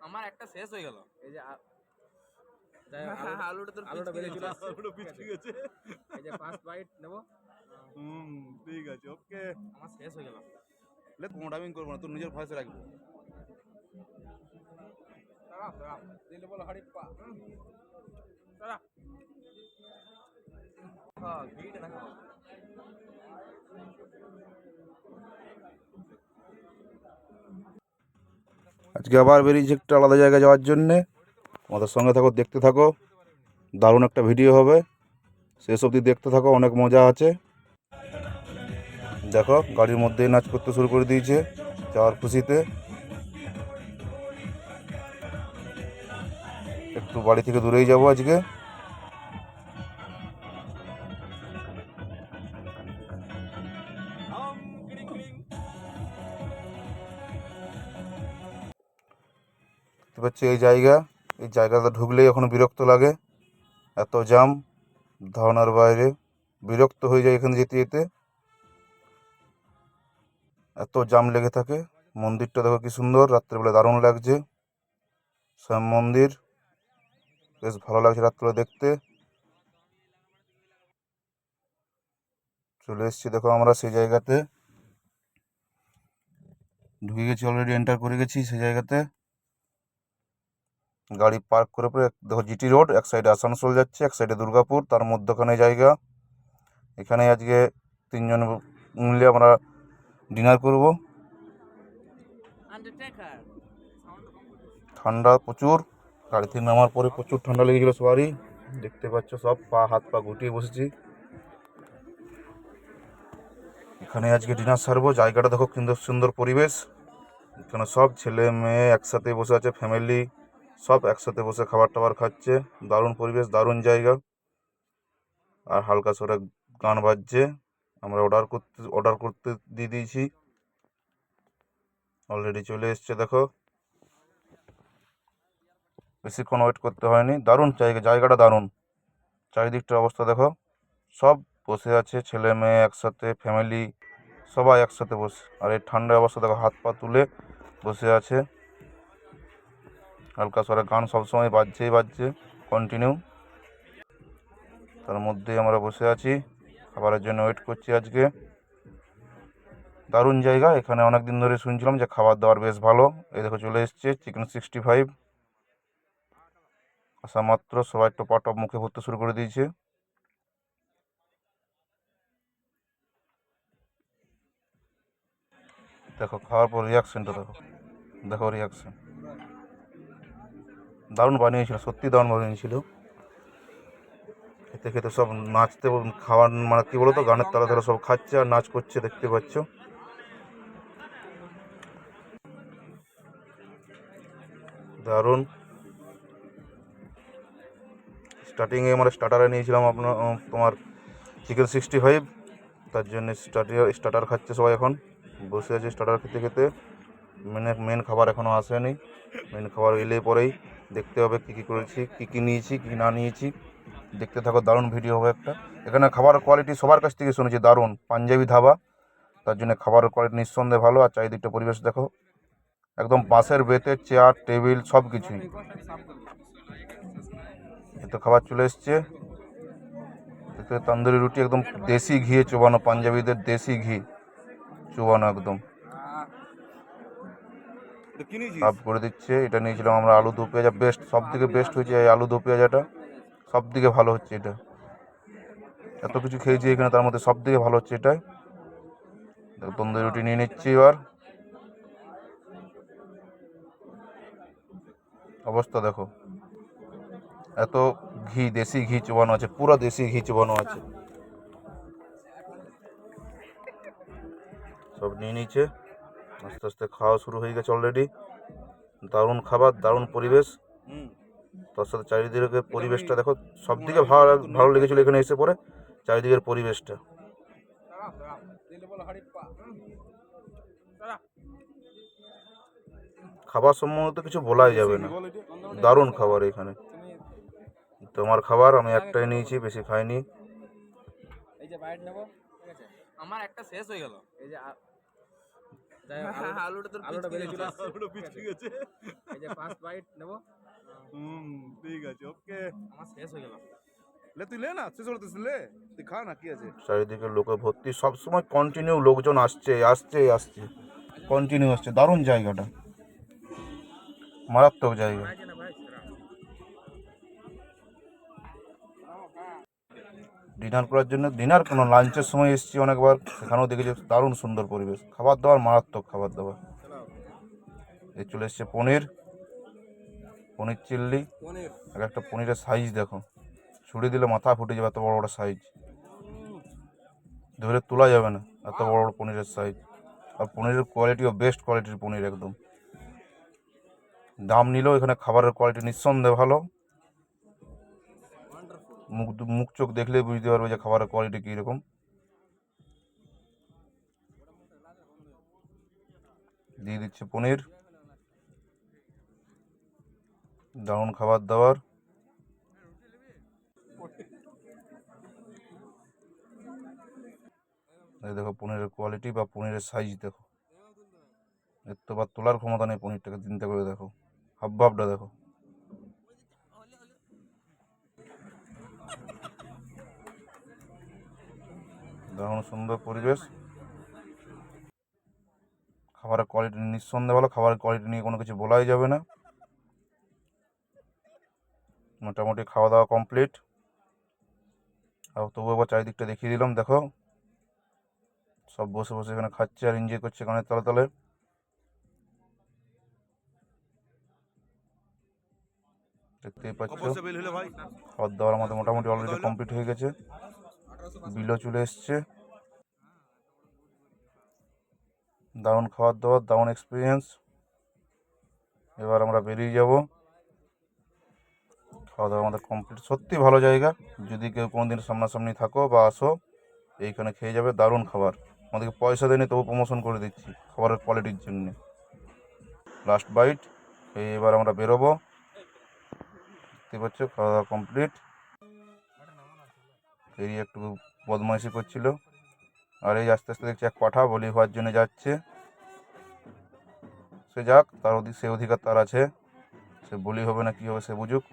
আমার একটা শেষ হয়ে গেল। এই যে আলুটা- তোর আলুটা বেরিয়ে চলে আসছে। আলুটা পিছকে গেছে। এই যে ফার্স্ট বাইট নেব। হুম ঠিক আছে ওকে আমার শেষ হয়ে গেল। লে মোডামিং করব না তোর নিজের ভয়েসে রাখব। দাঁড়া দাঁড়া। দিল বলো হাড়ি পা। আজকে আবার বেরিয়েছি একটা আলাদা জায়গায় যাওয়ার জন্যে। আমাদের সঙ্গে থাকো, দেখতে থাকো। দারুণ একটা ভিডিও হবে। শেষ অবধি দেখতে থাকো, অনেক মজা আছে। দেখো, গাড়ির মধ্যেই নাচ করতে শুরু করে দিয়েছে যাওয়ার খুশিতে। একটু বাড়ি থেকে দূরেই যাব আজকে। পাচ্ছি এই জায়গা। এই জায়গাটা ঢুকলেই এখন বিরক্ত লাগে। এত জাম ধারণার বাইরে। বিরক্ত হয়ে যায় এখানে যেতে যেতে। এত জাম লেগে থাকে। মন্দিরটা দেখো কি সুন্দর, রাত্রেবেলা দারুণ লাগছে। শ্যাম মন্দির, বেশ ভালো লাগছে রাত্রে দেখতে। চলে এসেছি দেখো আমরা সেই জায়গাতে। ঢুকে গেছি অলরেডি এন্টার করে গেছি সেই জায়গাতে। গাড়ি পার্ক করে পরে দেখো জিটি রোড এক সাইডে আসানসোল যাচ্ছে এক সাইডে দুর্গাপুর তার মধ্যখানে জায়গা। এখানে আজকে তিনজন মিলে আমরা ডিনার করব। ঠান্ডা প্রচুর গাড়ি থেকে নামার পরে প্রচুর ঠান্ডা লেগেছিলো সবারই। দেখতে পাচ্ছ সব পা হাত পা গুটিয়ে বসেছি। এখানে আজকে ডিনার সারবো জায়গাটা দেখো কিন্তু সুন্দর পরিবেশ। এখানে সব ছেলে মেয়ে একসাথে বসে আছে ফ্যামিলি। সব একসাথে বসে খাবার টাবার খাচ্ছে। দারুণ পরিবেশ, দারুণ জায়গা। আর হালকা সরে গান বাজছে। আমরা অর্ডার করতে অর্ডার করতে দিয়ে দিয়েছি। অলরেডি চলে এসছে, দেখো। বেশিক্ষণ ওয়েট করতে হয়নি। দারুণ জায়গা, জায়গাটা দারুণ। চারিদিকটার অবস্থা দেখো। সব বসে আছে, ছেলে মেয়ে একসাথে ফ্যামিলি সবাই একসাথে বসে। আর এই ঠান্ডার অবস্থা দেখো হাত পা তুলে বসে আছে। হালকা স্বরে গান সবসময় বাজছেই বাজছে কন্টিনিউ তার মধ্যেই আমরা বসে আছি। খাবারের জন্য ওয়েট করছি আজকে। দারুণ জায়গা, এখানে অনেক দিন ধরে শুনছিলাম যে খাবার দাবার বেশ ভালো। এই দেখো চলে এসছে চিকেন সিক্সটি ফাইভ আসা মাত্র, সবাই টপা টপ মুখে ভরতে শুরু করে দিয়েছে। দেখো, খাওয়ার পর রিয়াকশনটা দেখো। দেখো রিয়াকশন দারুণ বানিয়েছিল সত্যি দারুণ বানিয়েছিল খেতে খেতে সব নাচতে খাওয়ার মানে কী বলতো, গানের তারা তালা সব খাচ্ছে আর নাচ করছে, দেখতে পাচ্ছ। দারুণ। স্টার্টিংয়ে আমরা স্টার্টারে নিয়েছিলাম আপনার তোমার চিকেন সিক্সটি ফাইভ, তার জন্য স্টার্টার স্টার্টার খাচ্ছে সবাই এখন। বসে আছে স্টার্টার খেতে খেতে। মেন মেন খাবার এখনও আসেনি। মেন খাবার এলে পরেই। দেখতে হবে কী কী করেছি, কী কী নিয়েছি, কী না নিয়েছি। দেখতে থাকো, দারুণ ভিডিও হবে একটা। এখানে খাবারের কোয়ালিটি সবার কাছ থেকে শুনেছি, দারুণ। পাঞ্জাবি ধাবা, তার জন্য খাবারের কোয়ালিটি নিঃসন্দেহে ভালো। আর চারিদিকটা পরিবেশ দেখো, একদম বাঁশের বেতে চেয়ার টেবিল সব কিছুই এতো খাবার চলে এসছে। তন্দুরি রুটি, একদম দেশি ঘিয়ে চোবানো পাঞ্জাবিদের দেশি ঘি। চোবানো একদম। সাফ করে দিচ্ছে, এটা নিয়েছিলাম আমরা আলু দু পেঁয়াজা বেস্ট সব থেকে বেস্ট হয়েছে এই আলু দু পেঁয়াজাটা সব থেকে ভালো হচ্ছে এটা। এত কিছু খেয়েছি এখানে, তার মধ্যে সব থেকে ভালো হচ্ছে এটাই। তন্দুরি রুটি নিয়ে নিচ্ছি এবার। অবস্থা দেখো। এত ঘি, দেশি ঘি চোবানো আছে, পুরো দেশি ঘি চোবানো আছে। সব নিয়ে নিচ্ছে। আস্তে আস্তে খাওয়া শুরু হয়ে গেছে অলরেডি দারুণ খাবার দারুণ পরিবেশ। তার সাথে চারিদিকের পরিবেশটা দেখো সব দিকে ভালো ভালো লেগেছিলো এখানে এসে পরে চারিদিকের পরিবেশটা। খাবার সম্বন্ধে তো কিছু বলাই যাবে না। দারুণ খাবার এখানে। তোমার খাবার আমি একটাই নিয়েছি বেশি খাইনি। এই এই যে বাইট নেব আমার একটা শেষ হয়ে গেল। এই যে আলুটা- আলুটা তোর আলুটা বেরিয়ে চলে আসছে আলুটা পিছকে গেছে। এই যে ফার্স্ট বাইট নেব। হুম ঠিক আছে ওকে আমার শেষ হয়ে গেল। লে তুই লে না শেষ লে। তুই খা না কি আছে? চারিদিকে লোকে ভর্তি সবসময় কন্টিনিউ লোকজন আসছে আসছে আসছে। কন্টিনিউ আসছে দারুণ জায়গাটা। মারাত্মক জায়গা। ডিনার করার জন্য ডিনার কোনো লাঞ্চের সময় এসেছি অনেকবার সেখানেও দেখেছি দারুণ সুন্দর পরিবেশ। খাবার দাবার মারাত্মক খাবার দাবার। এ চলে এসছে পনির পনির চিল্লি। এক একটা পনিরের সাইজ দেখো। ছুরি দিলে মাথা ফুটে যাবে এত বড় বড় সাইজ ধরে তোলা যাবে না এত বড় বড় পনিরের সাইজ আর পনিরের কোয়ালিটিও বেস্ট কোয়ালিটির পনির একদম। দাম নিলেও এখানে খাবারের কোয়ালিটি নিঃসন্দেহে ভালো। মুখ মুখ চোখ দেখলেই বুঝতে পারবে যে খাবারের কোয়ালিটি কীরকম। দিয়ে দিচ্ছে পনির। দারুণ খাবার দাবার। এই দেখো পনিরের কোয়ালিটি বা পনিরের সাইজ দেখো। এর তো বা তোলার ক্ষমতা নেই পনিরটাকে চিন্তা করে দেখো। হাব ভাবটা দেখো। দারুণ সুন্দর পরিবেশ। খাবারের কোয়ালিটি নিঃসন্দেহে ভালো খাবারের কোয়ালিটি নিয়ে কোনো কিছু বলাই যাবে না। মোটামুটি খাওয়া দাওয়া কমপ্লিট আর তবু একবার চারিদিকটা দেখিয়ে দিলাম দেখো। সব বসে বসে এখানে খাচ্ছে আর এনজয় করছে গানের তলে তলে। দেখতেই পাচ্ছ। অবশ্যই দাওয়ার আমাদের মোটামুটি অলরেডি কমপ্লিট হয়ে গেছে। বিলও চলে এসছে। দারুণ খাবার দাবার দারুণ এক্সপিরিয়েন্স এবার আমরা বেরিয়ে যাব। খাওয়া দাওয়া আমাদের কমপ্লিট সত্যি ভালো জায়গা। যদি কেউ কোনোদিন সামনাসামনি থাকো বা আসো, এইখানে খেয়ে যাবে, দারুণ খাবার। আমাদেরকে পয়সা দেয়নি, তবু প্রমোশন করে দিচ্ছি, খাবারের কোয়ালিটির জন্যে। লাস্ট বাইট এই এবার আমরা বেরোবো। দেখতে পাচ্ছ খাওয়া দাওয়া কমপ্লিট বেরিয়ে একটু বদমাইশি করছিল। আর এই আস্তে আস্তে দেখছি এক পাঠা বলি হওয়ার জন্য যাচ্ছে। সে যাক, তার সে অধিকার তার আছে। সে বলি হবে না, কী হবে সে বুঝুক।